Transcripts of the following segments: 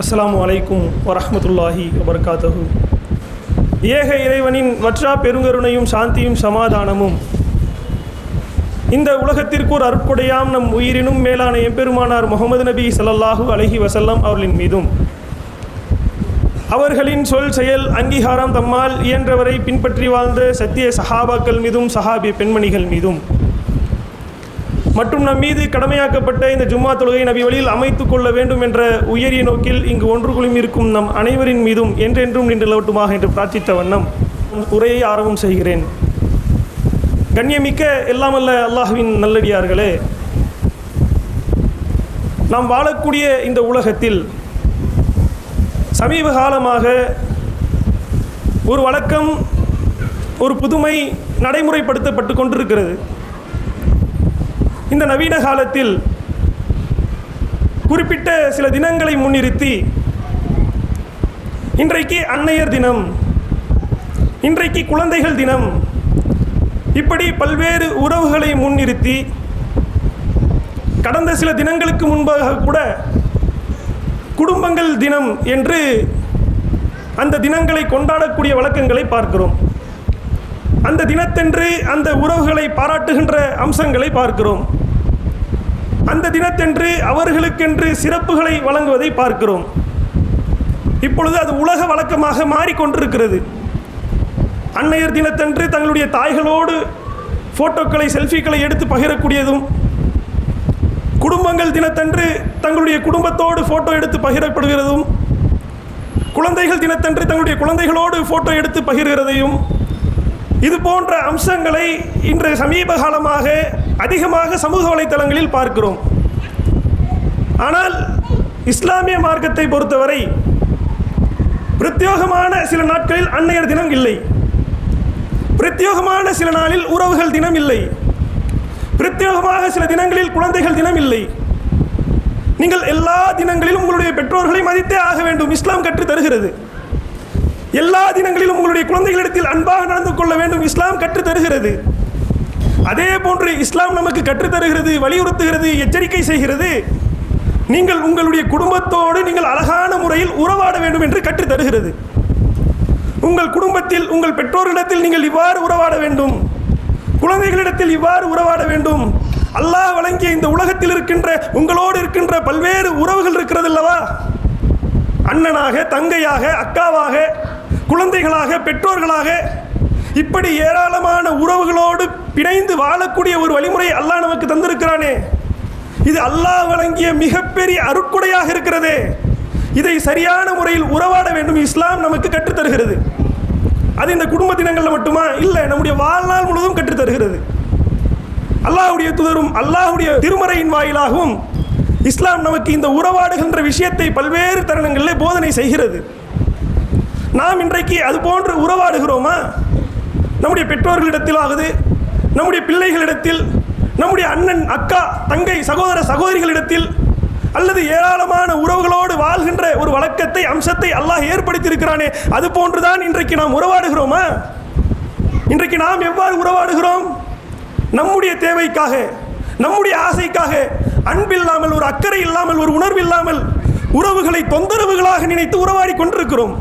அஸ்ஸலாமு அலைக்கும் வரமத்துல்லாஹி வபர்காத்தஹு. ஏக இறைவனின் வற்றா பெருங்கருணையும் சாந்தியும் சமாதானமும். இந்த உலகத்திற்கு ஒரு அற்புடையாம் நம் உயிரினும் மேலான எம்பெருமானார் முகமது நபி ஸல்லல்லாஹு அலஹி வசல்லம் அவர்களின் மீதும். அவர்களின் சொல் செயல் அங்கீகாரம் தம்மால் இயன்றவரை பின்பற்றி வாழ்ந்த சத்திய சஹாபாக்கள் மீதும் சஹாபி பெண்மணிகள் மீதும். மற்றும் நம் மீது கடமையாக்கப்பட்ட இந்த ஜும்மா தொழுகை நபி வழியில் அமைத்துக் கொள்ள வேண்டும் என்ற உயரிய நோக்கில் இங்கு ஒன்று குழுமி இருக்கும் நம் அனைவரின் மீதும் என்றென்றும் நின்று நிலவட்டுமாக என்று பிரார்த்தித்த வண்ணம் உரையை ஆரம்பம் செய்கிறேன். கண்ணியமிக்க எல்லாமல்ல அல்லாஹுவின் நல்லடியார்களே நாம் வாழக்கூடிய இந்த உலகத்தில் சமீப காலமாக ஒரு வழக்கம் ஒரு புதுமை நடைமுறைப்படுத்தப்பட்டு கொண்டிருக்கிறது. இந்த நவீன காலத்தில் குறிப்பிட்ட சில தினங்களை முன்னிறுத்தி இன்றைக்கு அன்னையர் தினம் இன்றைக்கு குழந்தைகள் தினம் இப்படி பல்வேறு உறவுகளை முன்னிறுத்தி கடந்த சில தினங்களுக்கு முன்பாக கூட குடும்பங்கள் தினம் என்று அந்த தினங்களை கொண்டாடக்கூடிய வழக்கங்களை பார்க்கிறோம். அந்த தினத்தன்று அந்த உறவுகளை பாராட்டுகின்ற அம்சங்களை பார்க்கிறோம். அந்த தினத்தன்று அவர்களுக்கென்று சிறப்புகளை வழங்குவதை பார்க்கிறோம். இப்பொழுது அது உலக வழக்கமாக மாறிக்கொண்டிருக்கிறது அன்னையர் தினத்தன்று தங்களுடைய தாய்களோடு ஃபோட்டோக்களை செல்ஃபிகளை எடுத்து பகிரக்கூடியதும் குடும்பங்கள் தினத்தன்று தங்களுடைய குடும்பத்தோடு ஃபோட்டோ எடுத்து பகிரப்படுகிறதும் குழந்தைகள் தினத்தன்று தங்களுடைய குழந்தைகளோடு ஃபோட்டோ எடுத்து பகிர்கிறதையும் இது போன்ற அம்சங்களை இன்று சமீப காலமாக அதிகமாக சமூக வலைத்தளங்களில் பார்க்கிறோம். ஆனால் இஸ்லாமிய மார்க்கத்தை பொறுத்தவரை பிரத்யோகமான சில நாட்களில் அன்னையர் தினம் இல்லை. பிரத்யோகமான சில நாளில் உறவுகள் தினம் இல்லை. பிரத்யோகமாக சில தினங்களில் குழந்தைகள் தினம் இல்லை. நீங்கள் எல்லா தினங்களிலும் உங்களுடைய பெற்றோர்களை மதித்தே ஆக வேண்டும். இஸ்லாம் கற்று தருகிறது. எல்லா தினங்களிலும் உங்களுடைய குழந்தைகளிடத்தில் அன்பாக நடந்து கொள்ள வேண்டும். இஸ்லாம் கற்றுத் தருகிறது. அதே போன்று இஸ்லாம் நமக்கு கற்றுத் தருகிறது வலியுறுத்துகிறது எச்சரிக்கை செய்கிறது. நீங்கள் உங்களுடைய குடும்பத்தோடு நீங்கள் அழகான முறையில் உறவாட வேண்டும் என்று கற்றுத் தருகிறது. உங்கள் குடும்பத்தில் உங்கள் பெற்றோர்களிடத்தில் நீங்கள் இவ்வாறு உறவாட வேண்டும். குழந்தைகளிடத்தில் இவ்வாறு உறவாட வேண்டும். அல்லாஹ் வழங்கிய இந்த உலகத்தில் இருக்கின்ற உங்களோடு இருக்கின்ற பல்வேறு உறவுகள் இருக்கிறது அல்லவா? அண்ணனாக தங்கையாக அக்காவாக குழந்தைகளாக பெற்றோர்களாக இப்படி ஏராளமான உறவுகளோடு பிணைந்து வாழக்கூடிய ஒரு வழிமுறை அல்லாஹ் நமக்கு தந்திருக்கிறானே. இது அல்லாஹ் வழங்கிய மிகப்பெரிய அருட்குடையாக இருக்கிறதே. இதை சரியான முறையில் உறவாட வேண்டும். இஸ்லாம் நமக்கு கற்றுத்தருகிறது. அது இந்த குடும்ப தினங்களில் மட்டுமா? இல்லை நம்முடைய வாழ்நாள் முழுவதும் கற்றுத்தருகிறது. அல்லாஹுடைய துதரும் அல்லாஹுடைய திருமறையின் வாயிலாகவும் இஸ்லாம் நமக்கு இந்த உறவாடுகின்ற விஷயத்தை பல்வேறு தருணங்களில் போதனை செய்கிறது. நாம் இன்றைக்கு அது போன்று உறவாடுகிறோமா? நம்முடைய பெற்றோர்களிடத்தில் ஆகுது நம்முடைய பிள்ளைகளிடத்தில் நம்முடைய அண்ணன் அக்கா தங்கை சகோதர சகோதரிகளிடத்தில் அல்லது ஏராளமான உறவுகளோடு வாழ்கின்ற ஒரு வழக்கத்தை அம்சத்தை அல்லாஹ் ஏற்படுத்தியிருக்கிறானே அது போன்றுதான் இன்றைக்கு நாம் உறவாடுகிறோமா? இன்றைக்கு நாம் எவ்வாறு உறவாடுகிறோம்? நம்முடைய தேவைக்காக நம்முடைய ஆசைக்காக அன்பில்லாமல் ஒரு அக்கறை இல்லாமல் ஒரு உணர்வு இல்லாமல் உறவுகளை தொந்தரவுகளாக நினைத்து உறவாடி கொண்டிருக்கிறோம்.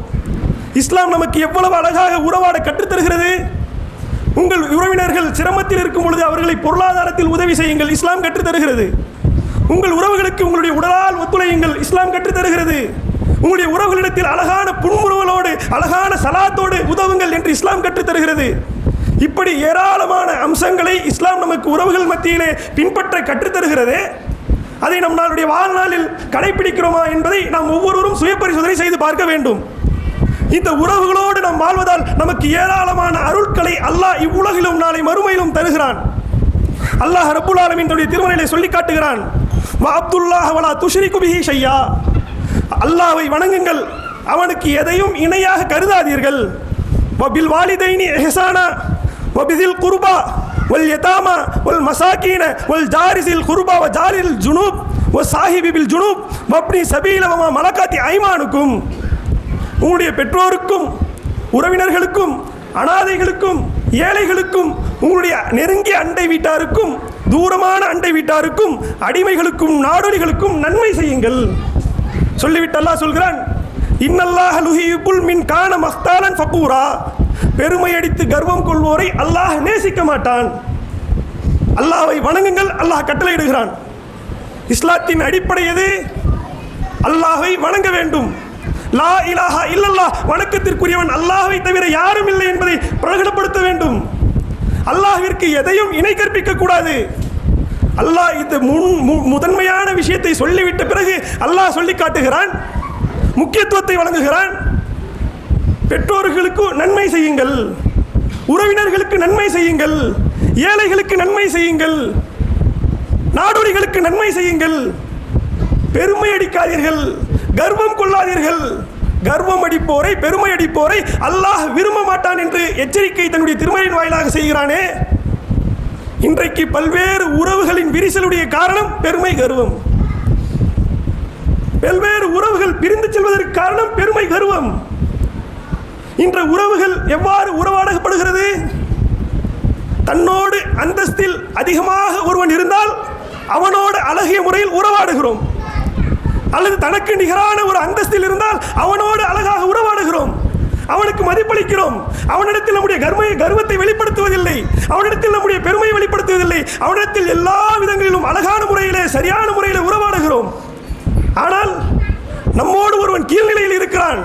இஸ்லாம் நமக்கு எவ்வளவு அழகாக உறவாட கற்றுத்தருகிறது? உங்கள் உறவினர்கள் சிரமத்தில் இருக்கும் பொழுது அவர்களை பொருளாதாரத்தில் உதவி செய்யுங்கள் இஸ்லாம் கற்றுத்தருகிறது. உங்கள் உறவுகளுக்கு உங்களுடைய உடலால் ஒத்துழையுங்கள் இஸ்லாம் கற்றுத்தருகிறது. உங்களுடைய உறவுகளிடத்தில் அழகான புன்முறுவலோடு அழகான சலாத்தோடு உதவுங்கள் என்று இஸ்லாம் கற்றுத்தருகிறது. இப்படி ஏராளமான அம்சங்களை இஸ்லாம் நமக்கு உறவுகள் மத்தியிலே பின்பற்ற கற்றுத்தருகிறது. அதை நம் நாளுடைய வாழ்நாளில் கடைபிடிக்கிறோமா என்பதை நாம் ஒவ்வொருவரும் சுய பரிசோதனை செய்து பார்க்க வேண்டும். இந்த உறவுகளோடு நாம் வாழ்வதால் நமக்கு ஏராளமான அருட்களை அல்லாஹ் இவ்வுலகிலும் நாளை மறுமையிலும் தருகிறான். அல்லாஹ் ரபுல் ஆலமீன் தன்னுடைய திருமறையிலே சொல்லி காட்டுகிறான். வா அப்துல்லாஹ் வலா துஷ்ரி குபிஹி ஷையா. அல்லாஹை வணங்குங்கள். அவனுக்கு எதையும் இணையாக கருதாதீர்கள். வபில் வாலிதைனி எஹசானா வபிதில் குர்பா. வல் யதாமா. வல் மசாக்கீன வல் ஜாரிசில் குர்பா. வ ஜாரில் ஜுனூப். வ சாஹிபி பில் ஜுனூப் வப்னி சபீலவமா மலக்காத்தி ஐமானுக்கும். உங்களுடைய பெற்றோருக்கும் உறவினர்களுக்கும் அனாதைகளுக்கும் ஏழைகளுக்கும் உங்களுடைய நெருங்கிய அண்டை வீட்டாருக்கும் தூரமான அண்டை வீட்டாருக்கும் அடிமைகளுக்கும் நாடோடிகளுக்கும் நன்மை செய்யுங்கள். சொல்லிவிட்டு அல்லாஹ் சொல்கிறான் இன்னல்லாஹ் லுஹிபுல் மின் கான மஸ்தாலன் ஃபக்கூரா பெருமை அடித்து கர்வம் கொள்வோரை அல்லாஹ் நேசிக்க மாட்டான். அல்லாஹை வணங்குங்கள் அல்லாஹ் கட்டளையிடுகிறான் இஸ்லாத்தின் அடிப்படை எது? வணங்க வேண்டும். லா இலாஹா இல்லல்லா வணக்கத்திற்குரியவன் அல்லாஹை தவிர யாரும் இல்லை என்பதை பிரகடப்படுத்த வேண்டும். அல்லாஹிற்கு எதையும் இணை கற்பிக்க கூடாது. அல்லாஹ் இது முன் மு- முதன்மையான விஷயத்தை சொல்லிவிட்ட பிறகு அல்லாஹ் சொல்லி காட்டுகிறான் முக்கியத்துவத்தை வழங்குகிறான். பெற்றோர்களுக்கு நன்மை செய்யுங்கள். உறவினர்களுக்கு நன்மை செய்யுங்கள். ஏழைகளுக்கு நன்மை செய்யுங்கள். நாடோடிகளுக்கு நன்மை செய்யுங்கள். பெருமை அடிக்காதீர்கள். கர்வம் கொள்ளாதீர்கள். கர்வம் அடிப்போரை பெருமை அடிப்போரை அல்லாஹ் விரும்ப மாட்டான் என்று எச்சரிக்கை தன்னுடைய திருமணின் வாயிலாக செய்கிறானே. இன்றைக்கு பல்வேறு உறவுகளின் விரிசலுடைய காரணம் பெருமை கர்வம். பல்வேறு உறவுகள் பிரிந்து செல்வதற்கு காரணம் பெருமை கர்வம். இன்ற உறவுகள் எவ்வாறு உறவாடப்படுகிறது? தன்னோடு அந்தஸ்தில் அதிகமாக ஒருவன் இருந்தால் அவனோடு அழகிய முறையில் உறவாடுகிறோம். அல்லது தனக்கு நிகரான ஒரு அந்தஸ்தில் இருந்தால் அவனோடு அழகாக உறவாடுகிறோம். அவனுக்கு மதிப்பளிக்கிறோம். அவனிடத்தில் நம்முடைய கர்மையை கர்வத்தை வெளிப்படுத்துவதில்லை. அவனிடத்தில் நம்முடைய பெருமையை வெளிப்படுத்துவதில்லை. அவனிடத்தில் எல்லா விதங்களிலும் அழகான முறையிலே சரியான முறையில் உறவாடுகிறோம். ஆனால் நம்மோடு ஒருவன் கீழ்நிலையில் இருக்கிறான்.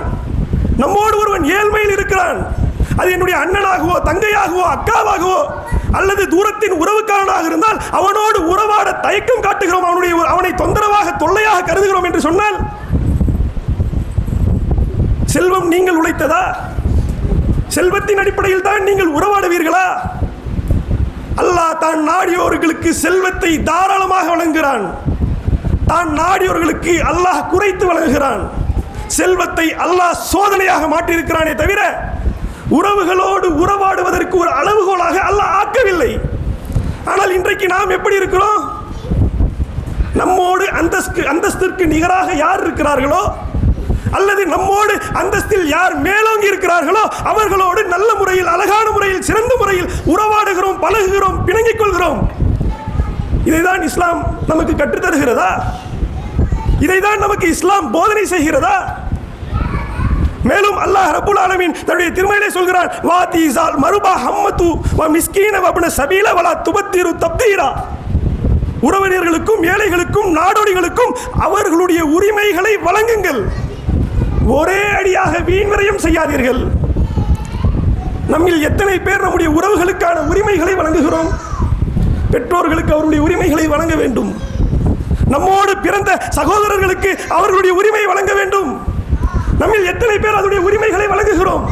நம்மோடு ஒருவன் ஏழ்மையில் இருக்கிறான். அது என்னுடைய அண்ணனாகவோ தங்கையாகவோ அக்காவாகவோ அல்லது தூரத்தின் உறவுக்காரனாக இருந்தால் அவனோடு உறவாட தயக்கம் காட்டுகிறோம். அவனுடைய அவனை தொந்தரவாக தொல்லையாக கருதுகிறோம் என்று சொன்னால் செல்வம் நீங்கள் உழைத்ததா? செல்வத்தின் அடிப்படையில் தான் நீங்கள் உறவாடுவீர்களா? அல்லாஹ் தான் நாடியோர்களுக்கு செல்வத்தை தாராளமாக வழங்குகிறான். தான் நாடியோர்களுக்கு அல்லாஹ் குறைத்து வழங்குகிறான். செல்வத்தை அல்லாஹ் சோதனையாக மாற்றியிருக்கிறானே தவிர உறவுகளோடு உறவாடுவதற்கு ஒரு அளவுகோலாக அல்ல ஆக்கவில்லை. ஆனால் இன்றைக்கு நாம் எப்படி இருக்கிறோம்? நம்மோடு அந்தஸ்து அந்தஸ்திற்கு நிகராக யார் இருக்கிறார்களோ அல்லது நம்மோடு அந்தஸ்தில் யார் மேலோங்கி இருக்கிறார்களோ அவர்களோடு நல்ல முறையில் அழகான முறையில் சிறந்த முறையில் உறவாடுகிறோம் பழகுகிறோம் பிணங்கிக் கொள்கிறோம். இதைதான் இஸ்லாம் நமக்கு கற்றுத்தருகிறதா? இதைதான் நமக்கு இஸ்லாம் போதனை செய்கிறதா? மேலும் அல்லாஹ் ரபுல் ஆலமின் தன்னுடைய திருமையிலே சொல்கிறான் வா தீசால் மருபா ஹம்மத்து வ மிஸ்கீன வபன சபீல வலா துபத்திரு தப்தீரா. உறவினர்களுக்கும் ஏழைகளுக்கும் நாடோடிகளுக்கும் அவர்களுடைய உரிமைகளை வழங்குங்கள். ஒரே அடியாக வீண்வரையும் செய்யாதீர்கள். நம்மில் எத்தனை பேர் நம்முடைய உறவுகளுக்கான உரிமைகளை வழங்குகிறோம்? பெற்றோர்களுக்கு அவருடைய உரிமைகளை வழங்க வேண்டும். நம்மோடு பிறந்த சகோதரர்களுக்கு அவர்களுடைய உரிமை வழங்க வேண்டும். நம்மில் எத்தனை பேர் அதனுடைய உரிமைகளை வழங்குகிறோம்?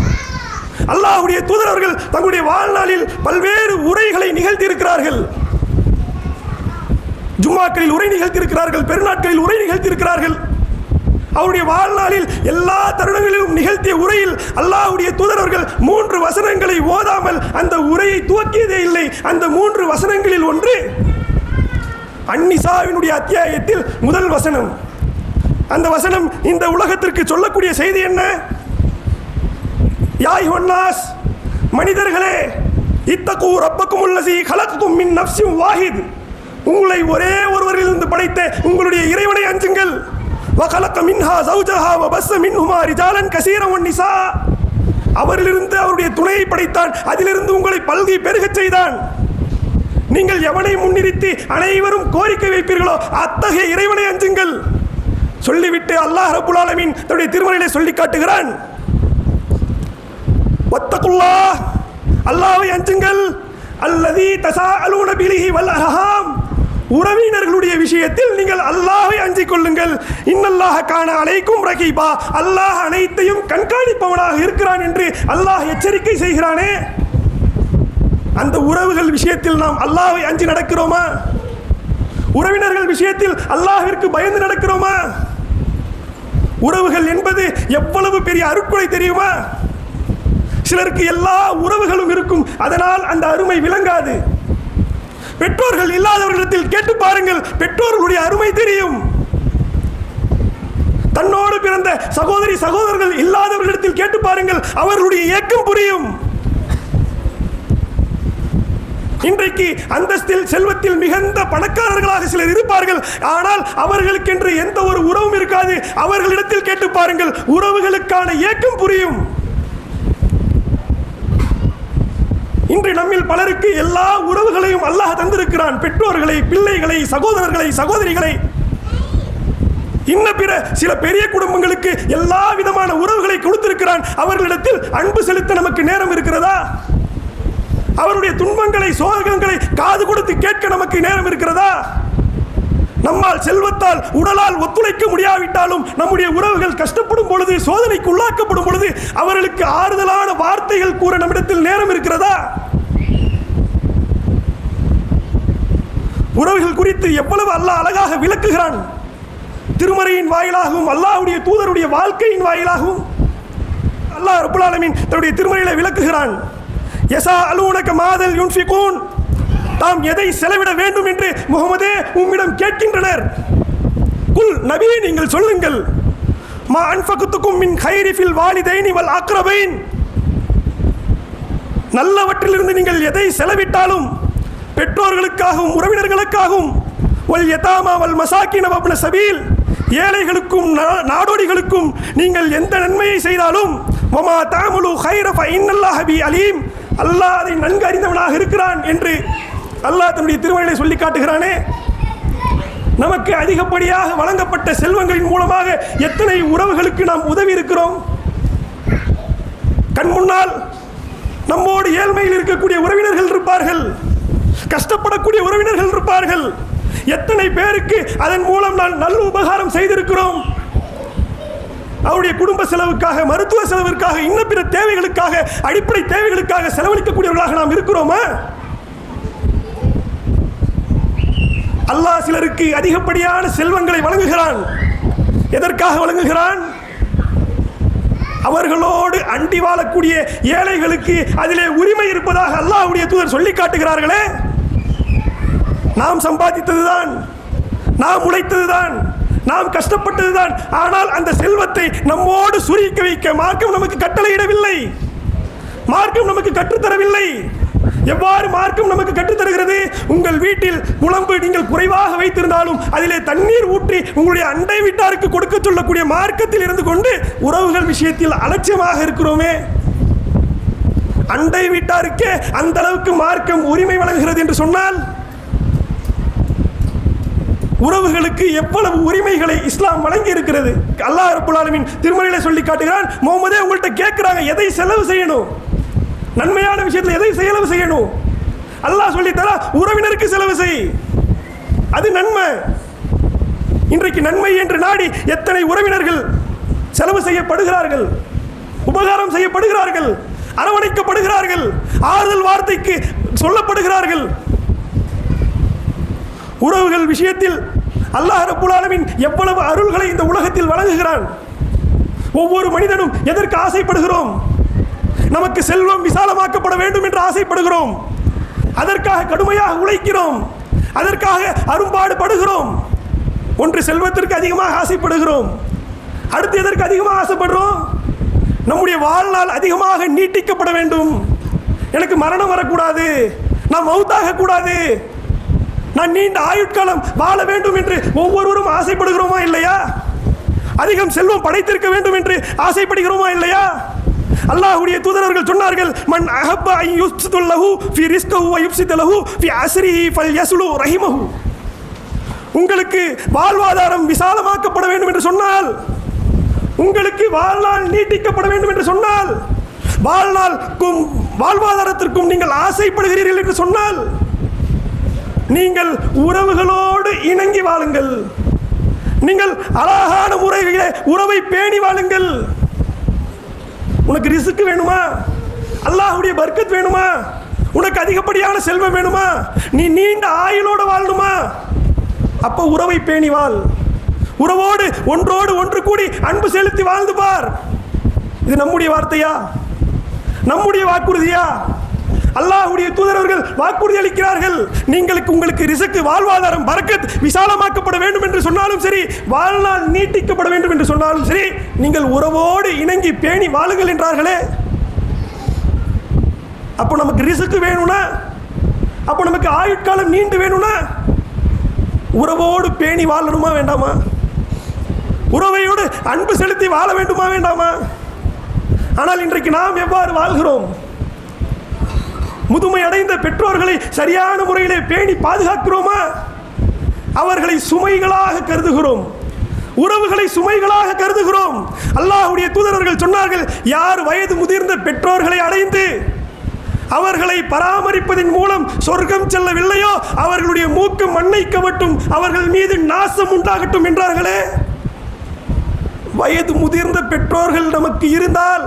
அல்லாஹ்வுடைய தூதரவர்கள் தங்களுடைய வாழ்நாளில் பல்வேறு உரைகளை நிகழ்த்தியிருக்கிறார்கள். ஜும்மாக்களில் உரை நிகழ்த்தியிருக்கிறார்கள் பெருநாட்களில் உரை நிகழ்த்தியிருக்கிறார்கள். அவருடைய வாழ்நாளில் எல்லா தருணங்களிலும் நிகழ்த்திய உரையில் அல்லாஹ்வுடைய தூதரவர்கள் மூன்று வசனங்களை ஓதாமல் அந்த உரையை துவக்கியதே இல்லை. அந்த மூன்று வசனங்களில் ஒன்று அந்நிசாவினுடைய அத்தியாயத்தில் முதல் வசனம். அந்த வசனம் இந்த உலகத்திற்கு சொல்லக்கூடிய செய்தி என்ன? யாய் ஒன்னாஸ் மனிதர்களே இத்தகு ரப்பக்கும் உள்ளசி கலக்கும் மின் நப்சியும் வாஹித். உங்களை ஒரே ஒருவரிலிருந்து படைத்த உங்களுடைய இறைவனை அஞ்சுங்கள். வகலக்க மின்ஹா சௌஜஹா வபஸ்ஸ மின்ஹுமா ரிஜாலன் கசீரம் ஒன்னிசா அவரிலிருந்து அவருடைய துணையை படைத்தான் அதிலிருந்து உங்களை பல்கி பெருகச் செய்தான். நீங்கள் எவனை முன்னிறுத்தி அனைவரும் கோரிக்கை வைப்பீர்களோ அத்தகைய இறைவனை அஞ்சுங்கள். சொல்லிவிட்டு அல்லாஹ் ரபுல் ஆலமின் தன்னுடைய திருமறையிலே சொல்லி காட்டுகிறான். வத்தகுல்லா அல்லாஹ்வை அஞ்சுங்கள். அல்லது தசா அலுவன பிலிஹி வல்லஹாம் உறவினர்களுடைய விஷயத்தில் நீங்கள் அல்லாஹை அஞ்சிக் கொள்ளுங்கள். இன்னல்லாக காண அழைக்கும் ரகீபா. அல்லாஹ் அனைத்தையும் கண்காணிப்பவனாக இருக்கிறான் என்று அல்லாஹ் எச்சரிக்கை செய்கிறானே. அந்த உறவுகள் விஷயத்தில் நாம் அல்லாஹை அஞ்சு நடக்கிறோமா? உறவினர்கள் விஷயத்தில் அல்லாஹிற்கு பயந்து நடக்கிறோமா? உறவுகள் என்பது எவ்வளவு பெரிய அருட்கொடை தெரியுமா? சிலருக்கு எல்லா உறவுகளும் இருக்கும். அதனால் அந்த அருமை விளங்காது. பெற்றோர்கள் இல்லாதவர்களிடத்தில் கேட்டு பாருங்கள். பெற்றோர்களுடைய அருமை தெரியும். தன்னோடு பிறந்த சகோதரி சகோதரர்கள் இல்லாதவர்களிடத்தில் கேட்டு பாருங்கள். அவர்களுடைய ஏக்கம் புரியும். இன்றைக்கு அந்தஸ்தில் செல்வத்தில் மிகுந்த பணக்காரர்களாக சிலர் இருப்பார்கள். ஆனால் அவர்களுக்கென்று எந்த ஒரு உறவும் இருக்காது. அவர்களிடத்தில் கேட்டு பாருங்கள் உறவுகளுக்கான ஏக்கம் புரியும். இன்று நம்மில் பலருக்கு எல்லா உறவுகளையும் அல்லாஹ் தந்திருக்கிறான். பெற்றோர்களை பிள்ளைகளை சகோதரர்களை சகோதரிகளை. இன்ன பிற சில பெரிய குடும்பங்களுக்கு எல்லா விதமான உறவுகளை கொடுத்திருக்கிறான். அவர்களிடத்தில் அன்பு செலுத்த நமக்கு நேரம் இருக்கிறதா? அவருடைய துன்பங்களை சோகங்களை காது கொடுத்து கேட்க நமக்கு நேரம் இருக்கிறதா? நம்மால் செல்வத்தால் உடலால் ஒத்துழைக்க முடியாவிட்டாலும் நம்முடைய உறவுகள் கஷ்டப்படும் பொழுது சோதனைக்கு உள்ளாக்கப்படும் பொழுது அவர்களுக்கு ஆறுதலான வார்த்தைகள் கூற நம்மிடத்தில் நேரம் இருக்கிறதா? உறவுகள் குறித்து எவ்வளவு அல்லாஹ் அழகாக விளக்குகிறான். திருமறையின் வாயிலாகவும் அல்லாஹ்வுடைய தூதருடைய வாழ்க்கையின் வாயிலாகவும் அல்லாஹ் ரப்புல் தன்னுடைய திருமறையில விளக்குகிறான். எசா அலூனக மாதல் யுன்ஃபிகூன். தாம் எதை செலவிட வேண்டும் என்று முகமதே உம்மிடம் கேட்கின்றனர். குல் நபி நீங்கள் சொல்லுங்கள். மா அன்ஃபகுத்துக்கும் மின் ஹைரிஃபில் வாலிதைனி வல் அக்ரபைன். நல்லவற்றிலிருந்து நீங்கள் எதை செலவிட்டாலும் பெற்றோர்களுக்காகவும் உறவினர்களுக்காகவும் வல் யதாமா வல் மசாக்கின வப்ன சபீல் ஏழைகளுக்கும் நா- நாடோடிகளுக்கும் நீங்கள் எந்த நன்மையை செய்தாலும் வமா தாமுலு ஹைரஃப இன்னல்லாஹபி அலீம். அல்லாஹ் அதை நன்கு அறிந்தவனாக இருக்கிறான் என்று அல்லாஹ் தன்னுடைய திருமறையை சொல்லி காட்டுகிறானே. நமக்கு அதிகப்படியாக வழங்கப்பட்ட செல்வங்களின் மூலமாக எத்தனை உறவுகளுக்கு நாம் உதவி இருக்கிறோம்? கண் முன்னால் நம்மோடு ஏழ்மையில் இருக்கக்கூடிய உறவினர்கள் இருப்பார்கள். கஷ்டப்படக்கூடிய உறவினர்கள் இருப்பார்கள். எத்தனை பேருக்கு அதன் மூலம் நான் நல்ல உபகாரம் செய்திருக்கிறோம்? அவருடைய குடும்ப செலவுக்காக மருத்துவ செலவிற்காக இன்ன பிற தேவைகளுக்காக அடிப்படை தேவைகளுக்காக செலவழிக்கக்கூடியவர்களாக நாம் இருக்கிறோமா? அல்லாஹ் சிலருக்கு அதிகப்படியான செல்வங்களை வழங்குகிறான். எதற்காக வழங்குகிறான்? அவர்களோடு அண்டி வாழக்கூடிய ஏழைகளுக்கு அதிலே உரிமை இருப்பதாக அல்லாஹ்வுடைய தூதர் சொல்லி காட்டுகிறார்களே. நாம் சம்பாதித்ததுதான் நாம் உழைத்ததுதான் நாம் கஷ்டப்பட்டதுதான். ஆனால் அந்த செல்வத்தை நம்மோடு சுருக்க வைக்க மார்க்கம் நமக்கு கட்டளையிடவில்லை. மார்க்கம் நமக்கு கற்றுத்தரவில்லை. எவ்வாறு மார்க்கம் நமக்கு கற்றுத்தருகிறது? உங்கள் வீட்டில் குழம்பு நீங்கள் குறைவாக வைத்திருந்தாலும் அதிலே தண்ணீர் ஊற்றி உங்களுடைய அண்டை வீட்டாருக்கு கொடுக்க சொல்லக்கூடிய மார்க்கத்தில் இருந்து கொண்டு உறவுகள் விஷயத்தில் அலட்சியமாக இருக்கிறோமே. அண்டை வீட்டாருக்கே அந்த அளவுக்கு மார்க்கம் உரிமை வழங்குகிறது என்று சொன்னால் உறவுகளுக்கு எவ்வளவு உரிமைகளை இஸ்லாம் வழங்கி இருக்கிறது அல்லாஹ் ரப்புல் ஆலமீன் திருமணிகளை சொல்லி காட்டுகிறான் முகமதே உங்கள்கிட்ட கேட்குறாங்க எதை செலவு செய்யணும்? நன்மையான விஷயத்தில் எதை செலவு செய்யணும்? அல்லாஹ் சொல்லி தரா உறவினருக்கு செலவு செய். அது நன்மை. இன்றைக்கு நன்மை என்று நாடி எத்தனை உறவினர்கள் செலவு செய்யப்படுகிறார்கள்? உபகாரம் செய்யப்படுகிறார்கள்? அரவணைக்கப்படுகிறார்கள்? ஆறுதல் வார்த்தைக்கு சொல்லப்படுகிறார்கள்? உறவுகள் விஷயத்தில் அல்லாஹ் ரப்புல் எவ்வளவு அருள்களை இந்த உலகத்தில் வழங்குகிறான்? ஒவ்வொரு மனிதனும் எதற்கு ஆசைப்படுகிறோம்? நமக்கு செல்வம் விசாலமாக்கப்பட வேண்டும் என்று ஆசைப்படுகிறோம். அதற்காக கடுமையாக உழைக்கிறோம். அதற்காக அரும்பாடு படுகிறோம். ஒன்று செல்வத்திற்கு அதிகமாக ஆசைப்படுகிறோம். அடுத்து எதற்கு அதிகமாக ஆசைப்படுறோம்? நம்முடைய வாழ்நாள் அதிகமாக நீட்டிக்கப்பட வேண்டும். எனக்கு மரணம் வரக்கூடாது. நான் மவுத்தாக கூடாது. நான் நீண்ட ஆயுட்காலம் வாழ வேண்டும் என்று ஒவ்வொருவரும் ஆசைப்படுகிறோமா இல்லையா? அதிகம் செல்வம் படைத்திருக்க வேண்டும் என்று ஆசைப்படுகிறோமா இல்லையா? அல்லாஹ்வுடைய தூதரர்கள் சொன்னார்கள் மன் அஹப்ப ஐ யுஸ்துல்லஹு ஃபி ரிஸ்கஹு வ யுஃப்சிதலஹு ஃபி அஸ்ரிஹி ஃபல்யஸ்லு ரஹிமஹு. உங்களுக்கு வாழ்வாதாரம் விசாலமாக்கப்பட வேண்டும் என்று சொன்னால் உங்களுக்கு வாழ்நாள் நீட்டிக்கப்பட வேண்டும் என்று சொன்னால் வாழ்நாளுக்கும் வாழ்வாதாரத்திற்கும் நீங்கள் ஆசைப்படுகிறீர்கள் என்று சொன்னால் நீங்கள் உறவுகளோடு இணங்கி வாழுங்கள். நீங்கள் அழகான முறையிலே உறவை பேணி வாழுங்கள். உனக்கு ரிசுக்கு வேணுமா? அல்லாஹ்வுடைய பர்க்கத் வேணுமா? உனக்கு அதிகப்படியான செல்வம் வேணுமா? நீ நீண்ட ஆயுளோடு வாழணுமா? அப்போ உறவை பேணி வாழ். உறவோடு ஒன்றோடு ஒன்று கூடி அன்பு செலுத்தி வாழ்ந்து பார். இது நம்முடைய வார்த்தையா? நம்முடைய வாக்குறுதியா? அல்லாஹுடைய தூதரவர்கள் வாக்குறுதி அளிக்கிறார்கள். நீங்களுக்கு உங்களுக்கு ரிசக்கு வாழ்வாதாரம் பறக்கத் விசாலமாக்கப்பட வேண்டும் என்று சொன்னாலும் சரி வாழ்நாள் நீட்டிக்கப்பட வேண்டும் என்று சொன்னாலும் சரி நீங்கள் உறவோடு இணங்கி பேணி வாழுங்கள் என்றார்களே. அப்போ நமக்கு ரிசுக்கு வேணும்னா? அப்போ நமக்கு ஆயுட்காலம் நீண்டு வேணும்னா? உறவோடு பேணி வாழணுமா வேண்டாமா? உறவையோடு அன்பு செலுத்தி வாழ வேண்டுமா வேண்டாமா? ஆனால் இன்றைக்கு நாம் எவ்வாறு வாழ்கிறோம்? முதுமை அடைந்த பெற்றோர்களை சரியான முறையிலே பேணி பாதுகாக்கிறோமா? அவர்களை சுமைகளாக கருதுகிறோம். உறவுகளை சுமைகளாக கருதுகிறோம். அல்லாஹ்வுடைய தூதரர்கள் சொன்னார்கள் யார் வயது முதிர்ந்த பெற்றோர்களை அடைந்து அவர்களை பராமரிப்பதன் மூலம் சொர்க்கம் செல்லவில்லையோ அவர்களுடைய மூக்கு மண்ணை கவட்டும் அவர்கள் மீது நாசம் உண்டாகட்டும் என்றார்களே. வயது முதிர்ந்த பெற்றோர்கள் நமக்கு இருந்தால்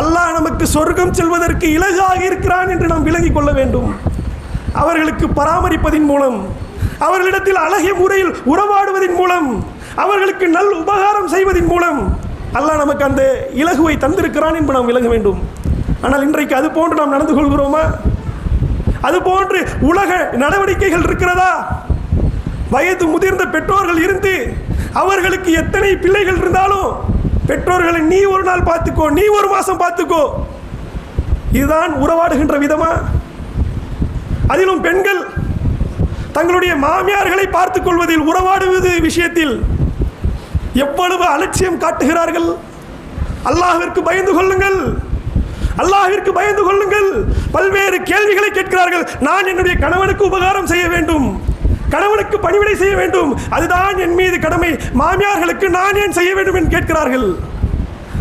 அல்லாஹ் நமக்கு சொர்க்கம் செல்வதற்கு இலகாக இருக்கிறான் என்று நாம் விளங்கிக் கொள்ள வேண்டும். அவர்களுக்கு பராமரிப்பதின் மூலம் அவர்களிடத்தில் அழகிய முறையில் உறவாடுவதன் மூலம் அவர்களுக்கு நல் உபகாரம் செய்வதன் மூலம் அல்லாஹ் நமக்கு அந்த இலகுவை தந்திருக்கிறான் என்று நாம் விளங்க வேண்டும். ஆனால் இன்றைக்கு அது போன்று நாம் நடந்து கொள்கிறோமா? அது போன்று உலக நடவடிக்கைகள் இருக்கிறதா? வயது முதிர்ந்த பெற்றோர்கள் இருந்து அவர்களுக்கு எத்தனை பிள்ளைகள் இருந்தாலும் பெற்றோர்களை நீ ஒரு நாள் பார்த்துக்கோ நீ ஒரு மாதம் பார்த்துக்கோ. இதுதான் உறவாடுகின்ற விதமா? அதிலும் பெண்கள் தங்களுடைய மாமியார்களை பார்த்துக் கொள்வதில் உறவாடுவது விஷயத்தில் எவ்வளவு அலட்சியம் காட்டுகிறார்கள்? அல்லாஹிற்கு பயந்து கொள்ளுங்கள். அல்லாஹிற்கு பயந்து கொள்ளுங்கள். பல்வேறு கேள்விகளை கேட்கிறார்கள். நான் என்னுடைய கணவனுக்கு உபகாரம் செய்ய வேண்டும். கணவனுக்கு பணிவிடை செய்ய வேண்டும். அதுதான் என் மீது கடமை. மாமியார்களுக்கு நான் ஏன் செய்ய வேண்டும் என்று கேட்கிறார்கள்.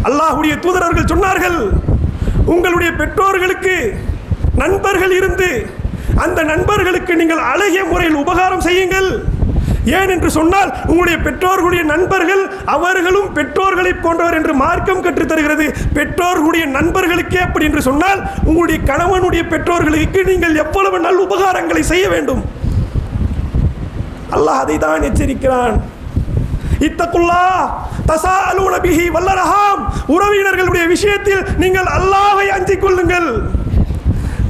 அல்லாஹ்வுடைய தூதரர்கள் சொன்னார்கள் உங்களுடைய பெற்றோர்களுக்கு நண்பர்கள் இருந்து அந்த நண்பர்களுக்கு நீங்கள் அழகிய முறையில் உபகாரம் செய்யுங்கள். ஏன் என்று சொன்னால் உங்களுடைய பெற்றோர்களுடைய நண்பர்கள் அவர்களும் பெற்றோர்களை போன்றவர் என்று மார்க்கம் கற்றுத்தருகிறது பெற்றோர்களுடைய நண்பர்களுக்கே அப்படி என்று சொன்னால் உங்களுடைய கணவனுடைய பெற்றோர்களுக்கு நீங்கள் எவ்வளவு நல் உபகாரங்களை செய்ய வேண்டும். அல்லாஹ் அதை தான் எச்சரிக்கிறான். இத்தக்குல்லா தசா அலுவல பிஹி வல்லரஹாம். உறவினர்களுடைய விஷயத்தில் நீங்கள் அல்லாஹை அஞ்சிக் கொள்ளுங்கள்.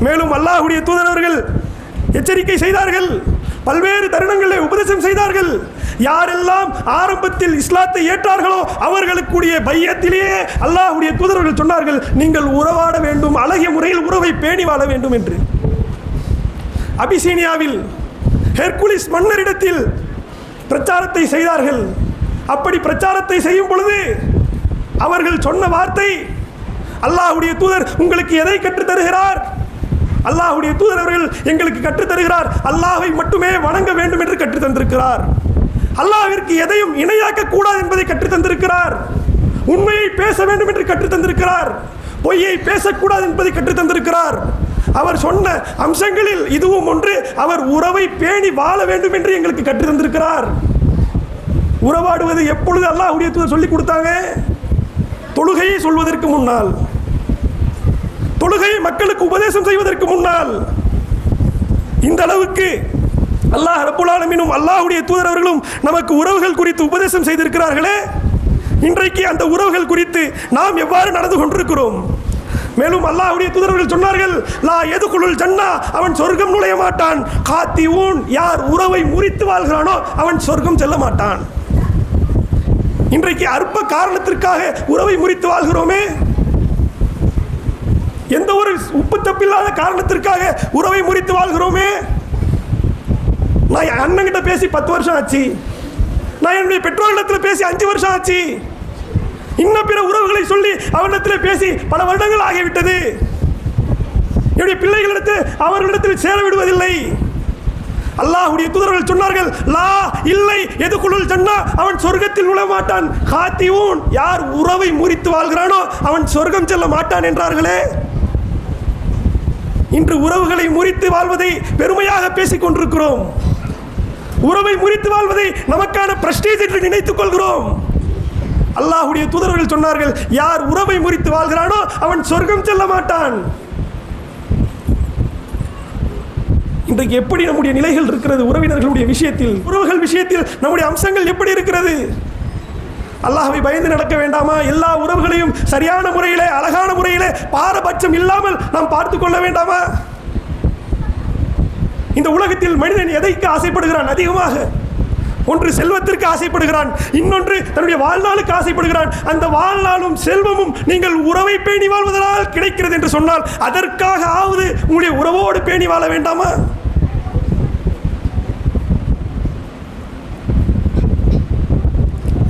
மேலும் அல்லாஹ்வுடைய தூதரவர்கள் எச்சரிக்கை செய்தார்கள். பல்வேறு தருணங்களில் உபதேசம் செய்தார்கள். யாரெல்லாம் ஆரம்பத்தில் இஸ்லாத்தை ஏற்றார்களோ அவர்களுக்குடைய பையத்திலேயே அல்லாஹுடைய தூதரர்கள் சொன்னார்கள் நீங்கள் உறவாட வேண்டும் அழகிய முறையில் உறவை பேணி வாழ வேண்டும் என்று. அபிசீனியாவில் ஹெர்குலிஸ் மன்னரிடத்தில் பிரச்சாரத்தை செய்தார்கள். அப்படி பிரச்சாரத்தை செய்யும் பொழுது அவர்கள் சொன்ன வார்த்தை அல்லாஹ்வுடைய தூதர் உங்களுக்கு எதை கற்றுத் தருகிறார் தூதர் அவர்கள் எங்களுக்கு கற்றுத் தருகிறார் மட்டுமே வணங்க வேண்டும் என்று கற்றுத் தந்திருக்கிறார். எதையும் இணையாக்க கூடாது என்பதை கற்றுத் தந்திருக்கிறார். உண்மையை பேச வேண்டும் என்று கற்றுத் தந்திருக்கிறார். பொய்யை பேசக்கூடாது என்பதை கற்றுத் தந்திருக்கிறார். அவர் சொன்ன அம்சங்களில் இதுவும் ஒன்று. அவர் உறவை பேணி வாழ வேண்டும் என்று எங்களுக்கு கற்று தந்திருக்கிறார் உறவாடுவது எப்பொழுது அல்லாஹுடைய தூதர் சொல்லி கொடுத்தாங்க? தொழுகையை சொல்வதற்கு முன்னால். தொழுகை மக்களுக்கு உபதேசம் செய்வதற்கு முன்னால். இந்த அளவுக்கு அல்லாஹ் ரப்புலாலமினும் அல்லாஹுடைய தூதர் அவர்களும் நமக்கு உறவுகள் குறித்து உபதேசம் செய்திருக்கிறார்களே. இன்றைக்கு அந்த உறவுகள் குறித்து நாம் எவ்வாறு நடந்து கொண்டிருக்கிறோம்? மேலும் அல்லாஹுடைய தூதர்கள் சொன்னார்கள் லா எதுக்குள்ளுள் ஜன்னா அவன் சொர்க்கம் நுழைய மாட்டான். காத்தி ஊன் யார் உறவை முறித்து வாழ்கிறானோ அவன் சொர்க்கம் செல்ல மாட்டான். இன்றைக்கு அற்ப காரணத்திற்காக உறவை முறித்து வாழ்கிறோமே? எந்த ஒரு உப்பு தப்பில்லாத காரணத்திற்காக உறவை முறித்து வாழ்கிறோமே? நான் என் அண்ணன்கிட்ட பேசி பத்து வருஷம் ஆச்சு. நான் என்னுடைய பெற்றோரிடத்தில் பேசி அஞ்சு வருஷம் ஆச்சு. இன்னும் பிற உறவுகளை சொல்லி அவரிடத்தில் பேசி பல வருடங்கள் ஆகிவிட்டது. என்னுடைய பிள்ளைகளிடத்து அவர்களிடத்தில் சேர விடுவதில்லை. அல்லாஹுடைய தூதர்கள் சொன்னார்கள் லா இல்லை எதுக்குள்ளுள் சொன்னா அவன் சொர்க்கத்தில் நுழைய மாட்டான் காத்தியூன் யார் உறவை முறித்து வாழ்கிறானோ அவன் சொர்க்கம் செல்ல மாட்டான் என்றார்களே. இன்று உறவுகளை முறித்து வாழ்வதை பெருமையாக பேசிக் கொண்டிருக்கிறோம். உறவை முறித்து வாழ்வதை நமக்கான பிரஸ்டேஜ் என்று நினைத்துக் கொள்கிறோம். அல்லாஹுடைய தூதர்கள் சொன்னார்கள் யார் உறவை முறித்து வாழ்கிறானோ அவன் சொர்க்கம் செல்ல மாட்டான். இன்றைக்கு எப்படி நம்முடைய நிலைகள் இருக்கிறது உறவினர்களுடைய விஷயத்தில் உறவுகள் விஷயத்தில் நம்முடைய அம்சங்கள் எப்படி இருக்கிறது? அல்லாஹ்வை பயந்து நடக்க வேண்டாமா? எல்லா உறவுகளையும் சரியான முறையிலே அழகான முறையிலே பாரபட்சம் இல்லாமல் நாம் பார்த்து கொள்ள வேண்டாமா? இந்த உலகத்தில் மனிதன் எதைக்கு ஆசைப்படுகிறான்? அதிகமாக. ஒன்று செல்வத்திற்கு ஆசைப்படுகிறான் இன்னொன்று தன்னுடைய வாழ்நாளுக்கு ஆசைப்படுகிறான். அந்த வாழ்நாளும் செல்வமும் நீங்கள் உறவை பேணி வாழ்வதனால் கிடைக்கிறது என்று சொன்னால் அதற்காக ஆவது உங்களுடைய உறவோடு பேணி வாழ வேண்டாமா?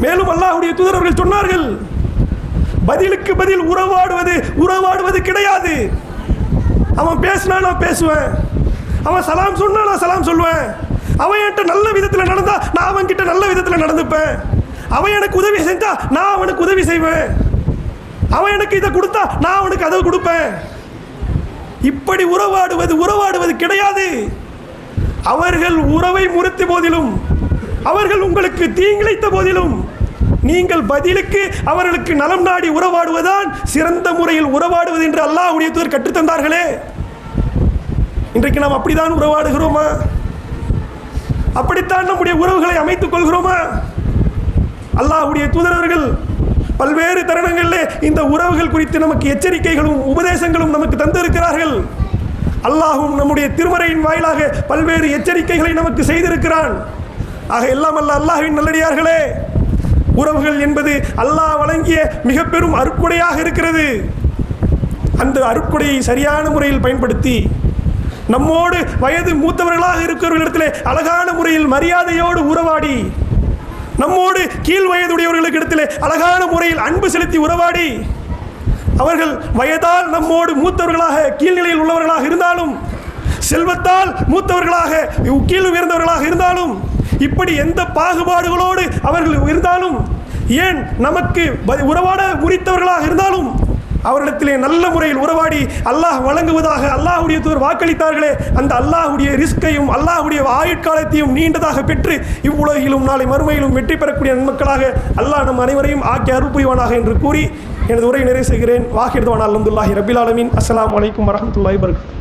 மேலும் அல்லாஹுடைய தூதரவர்கள் சொன்னார்கள் பதிலுக்கு பதில் உறவாடுவது உறவாடுவது கிடையாது. அவன் பேசினா நான் பேசுவேன். அவன் சலாம் சொன்னா நான் சலாம் சொல்லுவேன் அவன் என்கிட்ட நல்ல விதத்தில் நடந்தா நான் அவன்கிட்ட நல்ல விதத்தில் நடந்துப்பேன். அவன் எனக்கு உதவி செஞ்சா நான் அவனுக்கு உதவி செய்வேன். அவன் எனக்கு இதை கொடுத்தா நான் அவனுக்கு அதை கொடுப்பேன். இப்படி உறவாடுவது உறவாடுவது கிடையாது. அவர்கள் உறவை முறித்த போதிலும் அவர்கள் உங்களுக்கு தீங்கிழைத்த போதிலும் நீங்கள் பதிலுக்கு அவர்களுக்கு நலம் நாடி உறவாடுவதுதான் சிறந்த முறையில் உறவாடுவது என்று அல்லாஹ் தூதர் கற்றுத்தந்தார்களே. இன்றைக்கு நாம் அப்படித்தான் உறவாடுகிறோமா? அப்படித்தான் நம்முடைய உறவுகளை அமைத்துக் கொள்கிறோமா? அல்லாஹ்வுடைய தூதரவர்கள் பல்வேறு தருணங்களிலே இந்த உறவுகள் குறித்து நமக்கு எச்சரிக்கைகளும் உபதேசங்களும் நமக்கு தந்திருக்கிறார்கள். அல்லாஹும் நம்முடைய திருமறையின் வாயிலாக பல்வேறு எச்சரிக்கைகளை நமக்கு செய்திருக்கிறான். ஆக எல்லாம் அல்ல அல்லாஹின் நல்லடியார்களே. உறவுகள் என்பது அல்லாஹ் வழங்கிய மிக பெரும் அருட்கொடையாக இருக்கிறது. அந்த அருட்கொடையை சரியான முறையில் பயன்படுத்தி நம்மோடு வயது மூத்தவர்களாக இருக்கிறவர்களிடத்திலே அழகான முறையில் மரியாதையோடு உறவாடி. நம்மோடு கீழ் வயதுடையவர்களுக்கு இடத்திலே அழகான முறையில் அன்பு செலுத்தி உறவாடி. அவர்கள் வயதால் நம்மோடு மூத்தவர்களாக கீழ்நிலையில் உள்ளவர்களாக இருந்தாலும் செல்வத்தால் மூத்தவர்களாக கீழ் உயர்ந்தவர்களாக இருந்தாலும் இப்படி எந்த பாகுபாடுகளோடு அவர்கள் இருந்தாலும் ஏன் நமக்கு உறவாட முறித்தவர்களாக இருந்தாலும் அவரிடத்திலே நல்ல முறையில் உறவாடி அல்லாஹ் வழங்குவதாக அல்லாஹுடைய தூர் வாக்களித்தார்களே அந்த அல்லாஹுடைய ரிஸ்கையும் அல்லாஹுடைய ஆயுட்காலத்தையும் நீண்டதாக பெற்று இவ்வுலகிலும் நாளை மறுமையிலும் வெற்றி பெறக்கூடிய நன்மக்களாக அல்லாஹ் நம் அனைவரையும் ஆக்கி அருள் புரிவானாக என்று கூறி எனது உரையை நிறைவு செய்கிறேன். வாஹிர்தவான் அல்ஹம்துல்லாஹி ரபில் ஆலமீன். அஸ்ஸலாமு அலைக்கும் வரஹ்மத்துல்லாஹி வபரகாத்துஹு